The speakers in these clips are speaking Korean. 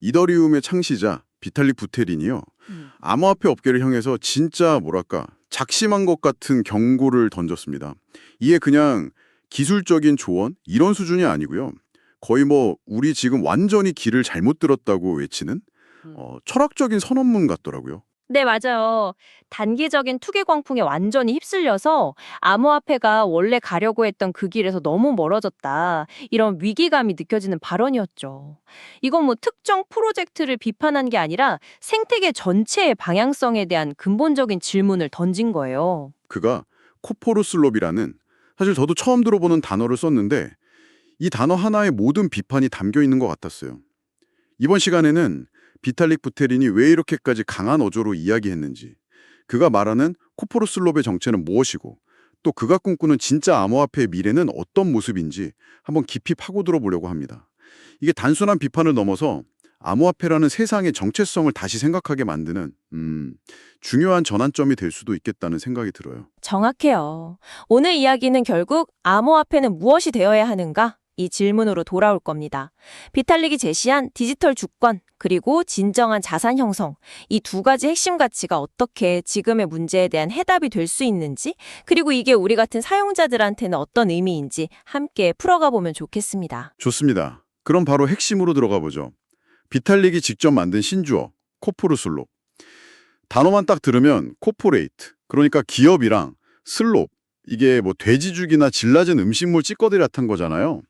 이더리움의 창시자 비탈릭 부테린이요. 음. 암호화폐 업계를 향해서 진짜 뭐랄까 작심한 것 같은 경고를 던졌습니다. 이게 그냥 기술적인 조언 이런 수준이 아니고요. 거의 뭐 우리 지금 완전히 길을 잘못 들었다고 외치는 음. 어, 철학적인 선언문 같더라고요. 네, 맞아요. 단기적인 투기 광풍에 완전히 휩쓸려서 암호화폐가 원래 가려고 했던 그 길에서 너무 멀어졌다. 이런 위기감이 느껴지는 발언이었죠. 이건 뭐 특정 프로젝트를 비판한 게 아니라 생태계 전체의 방향성에 대한 근본적인 질문을 던진 거예요. 그가 코포루슬롭이라는 사실 저도 처음 들어보는 단어를 썼는데 이 단어 하나에 모든 비판이 담겨 있는 것 같았어요. 이번 시간에는 비탈릭 부테린이 왜 이렇게까지 강한 어조로 이야기했는지, 그가 말하는 코포루슬롭의 정체는 무엇이고, 또 그가 꿈꾸는 진짜 암호화폐의 미래는 어떤 모습인지 한번 깊이 파고들어 보려고 합니다. 이게 단순한 비판을 넘어서 암호화폐라는 세상의 정체성을 다시 생각하게 만드는 음, 중요한 전환점이 될 수도 있겠다는 생각이 들어요. 정확해요. 오늘 이야기는 결국 암호화폐는 무엇이 되어야 하는가? 이 질문으로 돌아올 겁니다. 비탈릭이 제시한 디지털 주권, 그리고 진정한 자산 형성, 이 두 가지 핵심 가치가 어떻게 지금의 문제에 대한 해답이 될 수 있는지, 그리고 이게 우리 같은 사용자들한테는 어떤 의미인지 함께 풀어가 보면 좋겠습니다. 좋습니다. 그럼 바로 핵심으로 들어가 보죠. 비탈릭이 직접 만든 신주어, 코포르슬롭. 단어만 딱 들으면 코포레이트, 그러니까 기업이랑 슬롭, 이게 뭐 돼지죽이나 질 낮은 음식물 찌꺼들이 같은 거잖아요.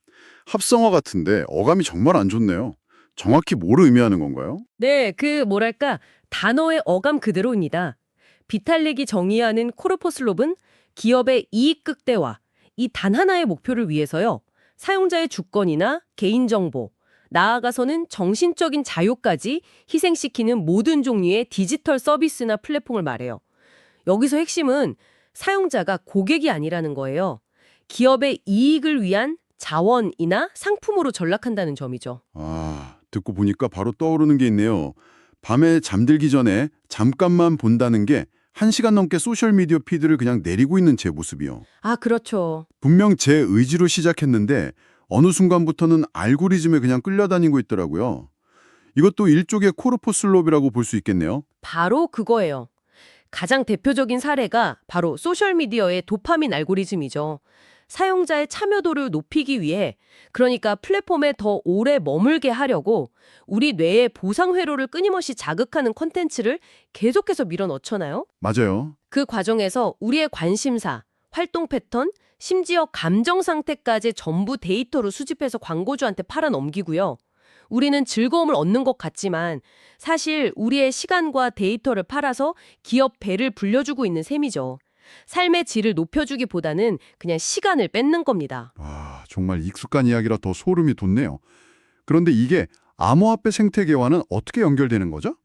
합성어 같은데 어감이 정말 안 좋네요. 정확히 뭘 의미하는 건가요? 네, 그 뭐랄까 단어의 어감 그대로입니다. 비탈릭이 정의하는 코르포슬롭은 기업의 이익 극대화, 이 단 하나의 목표를 위해서요. 사용자의 주권이나 개인정보, 나아가서는 정신적인 자유까지 희생시키는 모든 종류의 디지털 서비스나 플랫폼을 말해요. 여기서 핵심은 사용자가 고객이 아니라는 거예요. 기업의 이익을 위한 자원이나 상품으로 전락한다는 점이죠. 아, 듣고 보니까 바로 떠오르는 게 있네요. 밤에 잠들기 전에 잠깐만 본다는 게 한시간 넘게 소셜미디어 피드를 그냥 내리고 있는 제 모습이요. 아, 그렇죠. 분명 제 의지로 시작했는데 어느 순간부터는 알고리즘에 그냥 끌려다니고 있더라고요. 이것도 일종의 코르포슬롭이라고 볼 수 있겠네요. 바로 그거예요. 가장 대표적인 사례가 바로 소셜미디어의 도파민 알고리즘이죠. 사용자의 참여도를 높이기 위해, 그러니까 플랫폼에 더 오래 머물게 하려고 우리 뇌의 보상 회로를 끊임없이 자극하는 콘텐츠를 계속해서 밀어넣잖아요. 맞아요. 그 과정에서 우리의 관심사, 활동 패턴, 심지어 감정 상태까지 전부 데이터로 수집해서 광고주한테 팔아 넘기고요. 우리는 즐거움을 얻는 것 같지만 사실 우리의 시간과 데이터를 팔아서 기업 배를 불려주고 있는 셈이죠. 삶의 질을 높여주기보다는 그냥 시간을 뺏는 겁니다. 아, 정말 익숙한 이야기라 더 소름이 돋네요. 그런데 이게 암호화폐 생태계와는 어떻게 연결되는 거죠?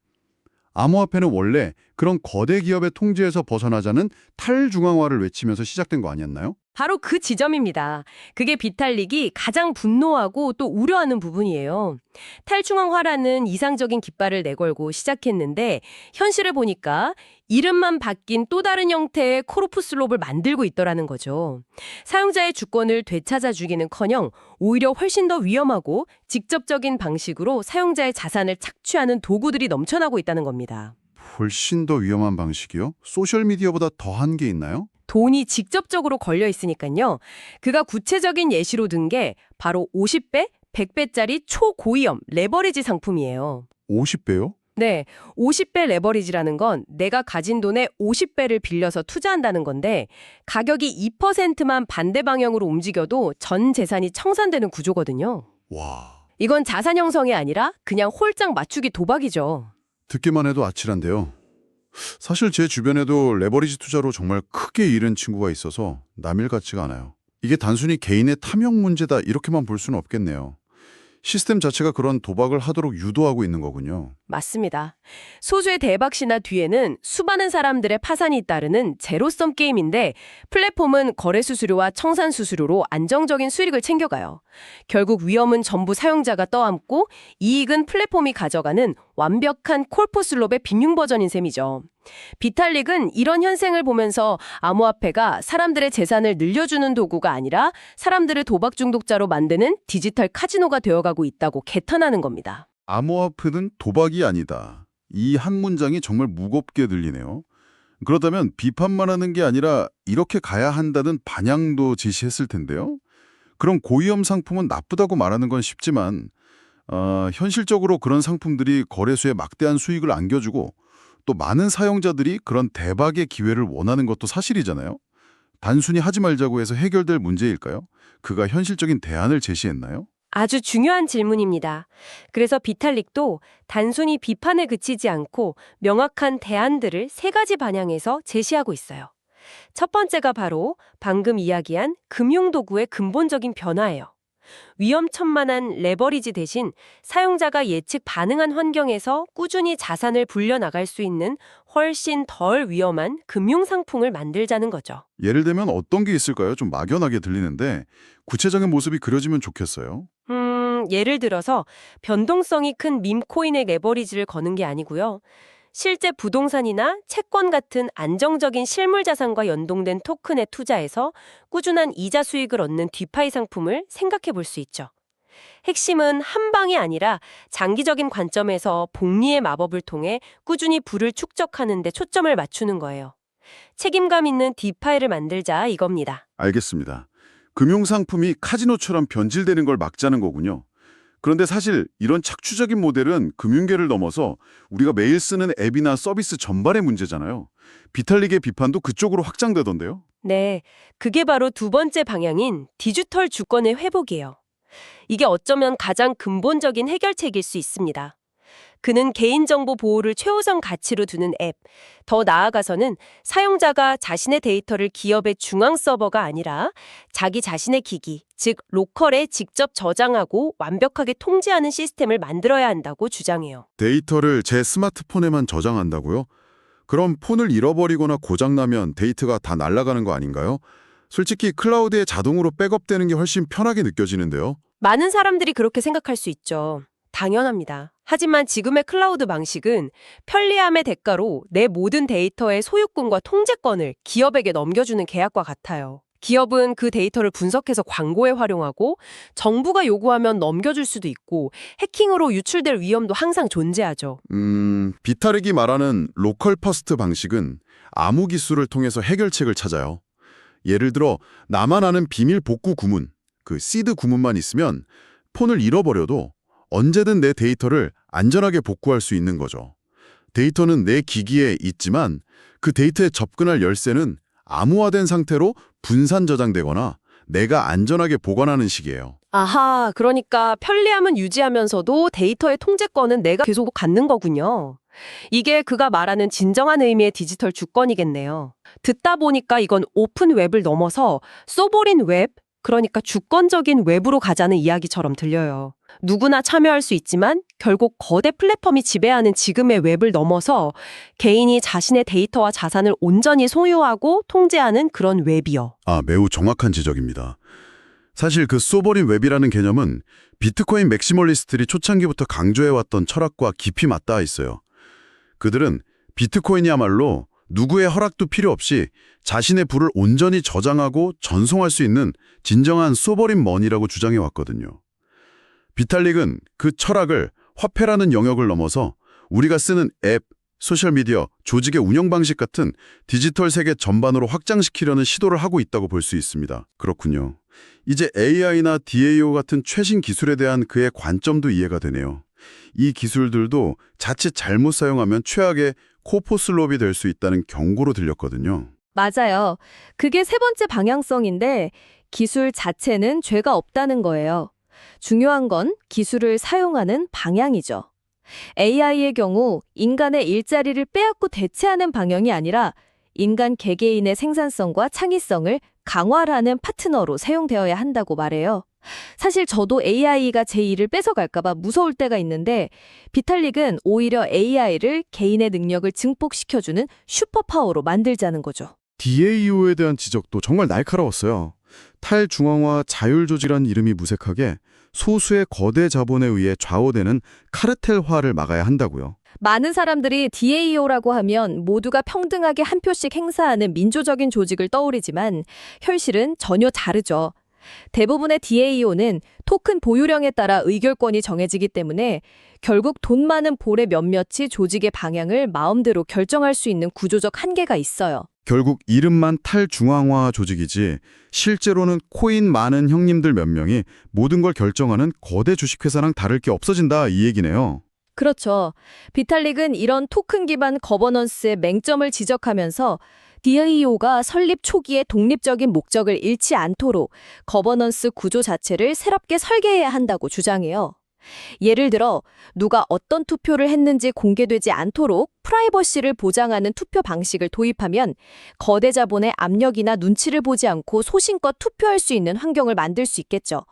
암호화폐는 원래 그런 거대 기업의 통제에서 벗어나자는 탈중앙화를 외치면서 시작된 거 아니었나요? 바로 그 지점입니다. 그게 비탈릭이 가장 분노하고 또 우려하는 부분이에요. 탈중앙 화라는 이상적인 깃발을 내걸고 시작했는데 현실을 보니까 이름만 바뀐 또 다른 형태의 코르푸슬롭을 만들고 있더라는 거죠. 사용자의 주권을 되찾아 주기는커녕 오히려 훨씬 더 위험하고 직접적인 방식으로 사용자의 자산을 착취하는 도구들이 넘쳐나고 있다는 겁니다. 훨씬 더 위험한 방식이요? 소셜미디어보다 더한 게 있나요? 돈이 직접적으로 걸려 있으니까요. 그가 구체적인 예시로 든 게 바로 50배, 100배짜리 초고위험 레버리지 상품이에요. 50배요? 네, 50배 레버리지라는 건 내가 가진 돈의 50배를 빌려서 투자한다는 건데 가격이 2%만 반대 방향으로 움직여도 전 재산이 청산되는 구조거든요. 와, 이건 자산 형성이 아니라 그냥 홀짝 맞추기 도박이죠. 듣기만 해도 아찔한데요. 사실 제 주변에도 레버리지 투자로 정말 크게 잃은 친구가 있어서 남일 같지가 않아요. 이게 단순히 개인의 탐욕 문제다 이렇게만 볼 수는 없겠네요. 시스템 자체가 그런 도박을 하도록 유도하고 있는 거군요. 맞습니다. 소수의 대박 신화 뒤에는 수많은 사람들의 파산이 따르는 제로섬 게임인데 플랫폼은 거래 수수료와 청산 수수료로 안정적인 수익을 챙겨가요. 결국 위험은 전부 사용자가 떠안고 이익은 플랫폼이 가져가는 완벽한 콜포슬롭의 빈융 버전인 셈이죠. 비탈릭은 이런 현생을 보면서 암호화폐가 사람들의 재산을 늘려주는 도구가 아니라 사람들을 도박 중독자로 만드는 디지털 카지노가 되어가고 있다고 개탄하는 겁니다. 암호화폐는 도박이 아니다. 이 한 문장이 정말 무겁게 들리네요. 그렇다면 비판만 하는 게 아니라 이렇게 가야 한다는 반향도 제시했을 텐데요. 그럼 고위험 상품은 나쁘다고 말하는 건 쉽지만 어, 현실적으로 그런 상품들이 거래소에 막대한 수익을 안겨주고 또 많은 사용자들이 그런 대박의 기회를 원하는 것도 사실이잖아요. 단순히 하지 말자고 해서 해결될 문제일까요? 그가 현실적인 대안을 제시했나요? 아주 중요한 질문입니다. 그래서 비탈릭도 단순히 비판에 그치지 않고 명확한 대안들을 세 가지 방향에서 제시하고 있어요. 첫 번째가 바로 방금 이야기한 금융도구의 근본적인 변화예요. 위험천만한 레버리지 대신 사용자가 예측 반응한 환경에서 꾸준히 자산을 불려나갈 수 있는 훨씬 덜 위험한 금융상품을 만들자는 거죠. 예를 들면 어떤 게 있을까요? 좀 막연하게 들리는데 구체적인 모습이 그려지면 좋겠어요. 음, 예를 들어서 변동성이 큰 밈코인의 레버리지를 거는 게 아니고요. 실제 부동산이나 채권 같은 안정적인 실물 자산과 연동된 토큰에 투자해서 꾸준한 이자 수익을 얻는 디파이 상품을 생각해 볼 수 있죠. 핵심은 한 방이 아니라 장기적인 관점에서 복리의 마법을 통해 꾸준히 부를 축적하는 데 초점을 맞추는 거예요. 책임감 있는 디파이를 만들자 이겁니다. 알겠습니다. 금융상품이 카지노처럼 변질되는 걸 막자는 거군요. 그런데 사실 이런 착취적인 모델은 금융계를 넘어서 우리가 매일 쓰는 앱이나 서비스 전반의 문제잖아요. 비탈릭의 비판도 그쪽으로 확장되던데요. 네, 그게 바로 두 번째 방향인 디지털 주권의 회복이에요. 이게 어쩌면 가장 근본적인 해결책일 수 있습니다. 그는 개인정보 보호를 최우선 가치로 두는 앱, 더 나아가서는 사용자가 자신의 데이터를 기업의 중앙 서버가 아니라 자기 자신의 기기, 즉 로컬에 직접 저장하고 완벽하게 통제하는 시스템을 만들어야 한다고 주장해요. 데이터를 제 스마트폰에만 저장한다고요? 그럼 폰을 잃어버리거나 고장나면 데이터가 다 날아가는 거 아닌가요? 솔직히 클라우드에 자동으로 백업되는 게 훨씬 편하게 느껴지는데요. 많은 사람들이 그렇게 생각할 수 있죠. 당연합니다. 하지만 지금의 클라우드 방식은 편리함의 대가로 내 모든 데이터의 소유권과 통제권을 기업에게 넘겨주는 계약과 같아요. 기업은 그 데이터를 분석해서 광고에 활용하고 정부가 요구하면 넘겨줄 수도 있고 해킹으로 유출될 위험도 항상 존재하죠. 음, 비타렉이 말하는 로컬 퍼스트 방식은 암호 기술을 통해서 해결책을 찾아요. 예를 들어 나만 아는 비밀 복구 구문, 그 시드 구문만 있으면 폰을 잃어버려도 언제든 내 데이터를 안전하게 복구할 수 있는 거죠. 데이터는 내 기기에 있지만 그 데이터에 접근할 열쇠는 암호화된 상태로 분산 저장되거나 내가 안전하게 보관하는 식이에요. 아하, 그러니까 편리함은 유지하면서도 데이터의 통제권은 내가 계속 갖는 거군요. 이게 그가 말하는 진정한 의미의 디지털 주권이겠네요. 듣다 보니까 이건 오픈 웹을 넘어서 소보린 웹, 그러니까 주권적인 웹으로 가자는 이야기처럼 들려요. 누구나 참여할 수 있지만 결국 거대 플랫폼이 지배하는 지금의 웹을 넘어서 개인이 자신의 데이터와 자산을 온전히 소유하고 통제하는 그런 웹이요. 아, 매우 정확한 지적입니다. 사실 그 소버린 웹이라는 개념은 비트코인 맥시멀리스트들이 초창기부터 강조해왔던 철학과 깊이 맞닿아 있어요. 그들은 비트코인이야말로 누구의 허락도 필요 없이 자신의 부를 온전히 저장하고 전송할 수 있는 진정한 소버린 머니라고 주장해왔거든요. 비탈릭은 그 철학을 화폐라는 영역을 넘어서 우리가 쓰는 앱, 소셜미디어, 조직의 운영 방식 같은 디지털 세계 전반으로 확장시키려는 시도를 하고 있다고 볼 수 있습니다. 그렇군요. 이제 AI나 DAO 같은 최신 기술에 대한 그의 관점도 이해가 되네요. 이 기술들도 자칫 잘못 사용하면 최악의 코포슬롭이 될 수 있다는 경고로 들렸거든요. 맞아요. 그게 세 번째 방향성인데 기술 자체는 죄가 없다는 거예요. 중요한 건 기술을 사용하는 방향이죠. AI의 경우 인간의 일자리를 빼앗고 대체하는 방향이 아니라 인간 개개인의 생산성과 창의성을 강화하는 파트너로 사용되어야 한다고 말해요. 사실 저도 AI가 제 일을 뺏어갈까봐 무서울 때가 있는데 비탈릭은 오히려 AI를 개인의 능력을 증폭시켜주는 슈퍼파워로 만들자는 거죠. DAO에 대한 지적도 정말 날카로웠어요. 탈중앙화 자율조직이란 이름이 무색하게 소수의 거대 자본에 의해 좌우되는 카르텔화를 막아야 한다고요. 많은 사람들이 DAO라고 하면 모두가 평등하게 한 표씩 행사하는 민주적인 조직을 떠올리지만 현실은 전혀 다르죠. 대부분의 DAO는 토큰 보유량에 따라 의결권이 정해지기 때문에 결국 돈 많은 볼의 몇몇이 조직의 방향을 마음대로 결정할 수 있는 구조적 한계가 있어요. 결국 이름만 탈중앙화 조직이지 실제로는 코인 많은 형님들 몇 명이 모든 걸 결정하는 거대 주식회사랑 다를 게 없어진다 이 얘기네요. 그렇죠. 비탈릭은 이런 토큰 기반 거버넌스의 맹점을 지적하면서 DAO가 설립 초기에 독립적인 목적을 잃지 않도록 거버넌스 구조 자체를 새롭게 설계해야 한다고 주장해요. 예를 들어 누가 어떤 투표를 했는지 공개되지 않도록 프라이버시를 보장하는 투표 방식을 도입하면 거대 자본의 압력이나 눈치를 보지 않고 소신껏 투표할 수 있는 환경을 만들 수 있겠죠.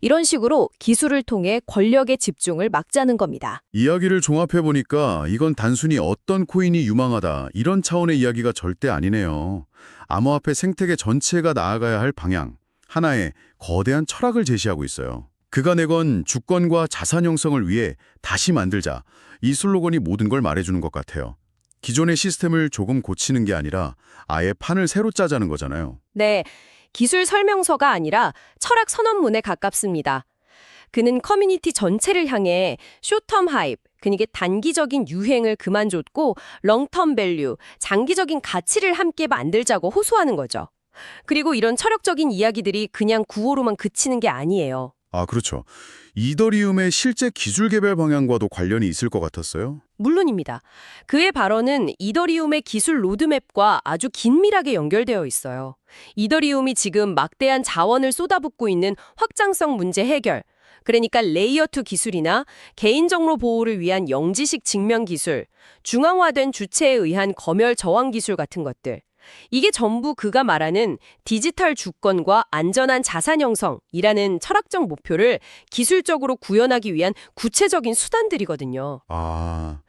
이런 식으로 기술을 통해 권력의 집중을 막자는 겁니다. 이야기를 종합해보니까 이건 단순히 어떤 코인이 유망하다 이런 차원의 이야기가 절대 아니네요. 암호화폐 생태계 전체가 나아가야 할 방향, 하나의 거대한 철학을 제시하고 있어요. 그가 내건 주권과 자산 형성을 위해 다시 만들자 이 슬로건이 모든 걸 말해주는 것 같아요. 기존의 시스템을 조금 고치는 게 아니라 아예 판을 새로 짜자는 거잖아요. 네, 기술 설명서가 아니라 철학 선언문에 가깝습니다. 그는 커뮤니티 전체를 향해 쇼텀 하입, 그니까 단기적인 유행을 그만뒀고 롱텀 밸류, 장기적인 가치를 함께 만들자고 호소하는 거죠. 그리고 이런 철학적인 이야기들이 그냥 구호로만 그치는 게 아니에요. 아, 그렇죠. 이더리움의 실제 기술 개발 방향과도 관련이 있을 것 같았어요. 물론입니다. 그의 발언은 이더리움의 기술 로드맵과 아주 긴밀하게 연결되어 있어요. 이더리움이 지금 막대한 자원을 쏟아붓고 있는 확장성 문제 해결, 그러니까 레이어 2 기술이나 개인 정보 보호를 위한 영지식 직면 기술, 중앙화된 주체에 의한 검열 저항 기술 같은 것들. 이게 전부 그가 말하는 디지털 주권과 안전한 자산 형성이라는 철학적 목표를 기술적으로 구현하기 위한 구체적인 수단들이거든요. 아,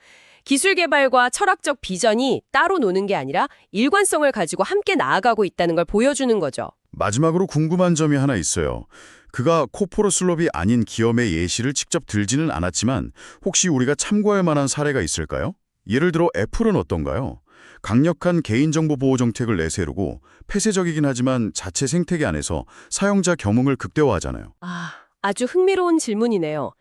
기술 개발과 철학적 비전이 따로 노는 게 아니라 일관성을 가지고 함께 나아가고 있다는 걸 보여주는 거죠. 마지막으로 궁금한 점이 하나 있어요. 그가 코포로슬롭이 아닌 기업의 예시를 직접 들지는 않았지만 혹시 우리가 참고할 만한 사례가 있을까요? 예를 들어 애플은 어떤가요? 강력한 개인정보 보호 정책을 내세우고 폐쇄적이긴 하지만 자체 생태계 안에서 사용자 겸응을 극대화하잖아요. 아, 아주 흥미로운 질문이네요.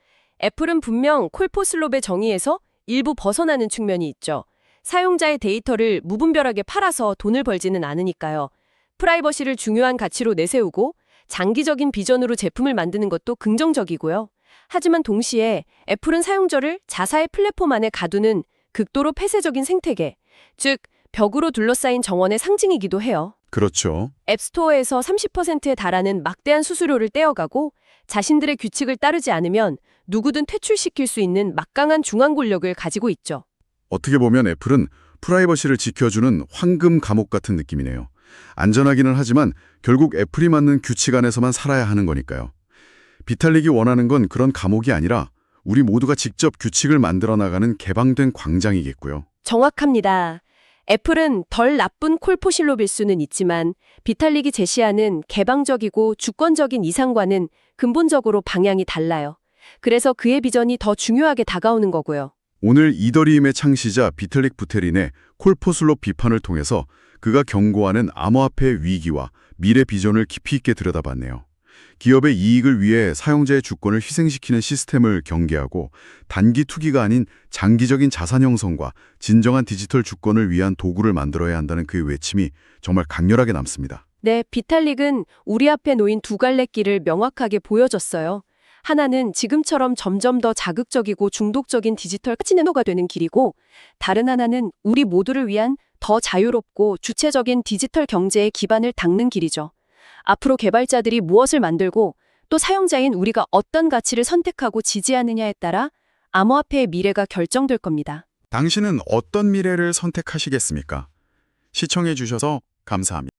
애플은 분명 콜포슬롭의 정의에서 일부 벗어나는 측면이 있죠. 사용자의 데이터를 무분별하게 팔아서 돈을 벌지는 않으니까요. 프라이버시를 중요한 가치로 내세우고 장기적인 비전으로 제품을 만드는 것도 긍정적이고요. 하지만 동시에 애플은 사용자를 자사의 플랫폼 안에 가두는 극도로 폐쇄적인 생태계, 즉 벽으로 둘러싸인 정원의 상징이기도 해요. 그렇죠. 앱스토어에서 30%에 달하는 막대한 수수료를 떼어가고 자신들의 규칙을 따르지 않으면 누구든 퇴출시킬 수 있는 막강한 중앙 권력을 가지고 있죠. 어떻게 보면 애플은 프라이버시를 지켜주는 황금 감옥 같은 느낌이네요. 안전하기는 하지만 결국 애플이 맞는 규칙 안에서만 살아야 하는 거니까요. 비탈릭이 원하는 건 그런 감옥이 아니라 우리 모두가 직접 규칙을 만들어 나가는 개방된 광장이겠고요. 정확합니다. 애플은 덜 나쁜 콜포실로빌 수는 있지만 비탈릭이 제시하는 개방적이고 주권적인 이상과는 근본적으로 방향이 달라요. 그래서 그의 비전이 더 중요하게 다가오는 거고요. 오늘 이더리움의 창시자 비틀릭 부테린의 콜포슬롭 비판을 통해서 그가 경고하는 암호화폐 위기와 미래 비전을 깊이 있게 들여다봤네요. 기업의 이익을 위해 사용자의 주권을 희생시키는 시스템을 경계하고 단기 투기가 아닌 장기적인 자산 형성과 진정한 디지털 주권을 위한 도구를 만들어야 한다는 그의 외침이 정말 강렬하게 남습니다. 네, 비탈릭은 우리 앞에 놓인 두 갈래 길을 명확하게 보여줬어요. 하나는 지금처럼 점점 더 자극적이고 중독적인 디지털 카지노가 되는 길이고, 다른 하나는 우리 모두를 위한 더 자유롭고 주체적인 디지털 경제의 기반을 닦는 길이죠. 앞으로 개발자들이 무엇을 만들고 또 사용자인 우리가 어떤 가치를 선택하고 지지하느냐에 따라 암호화폐의 미래가 결정될 겁니다. 당신은 어떤 미래를 선택하시겠습니까? 시청해 주셔서 감사합니다.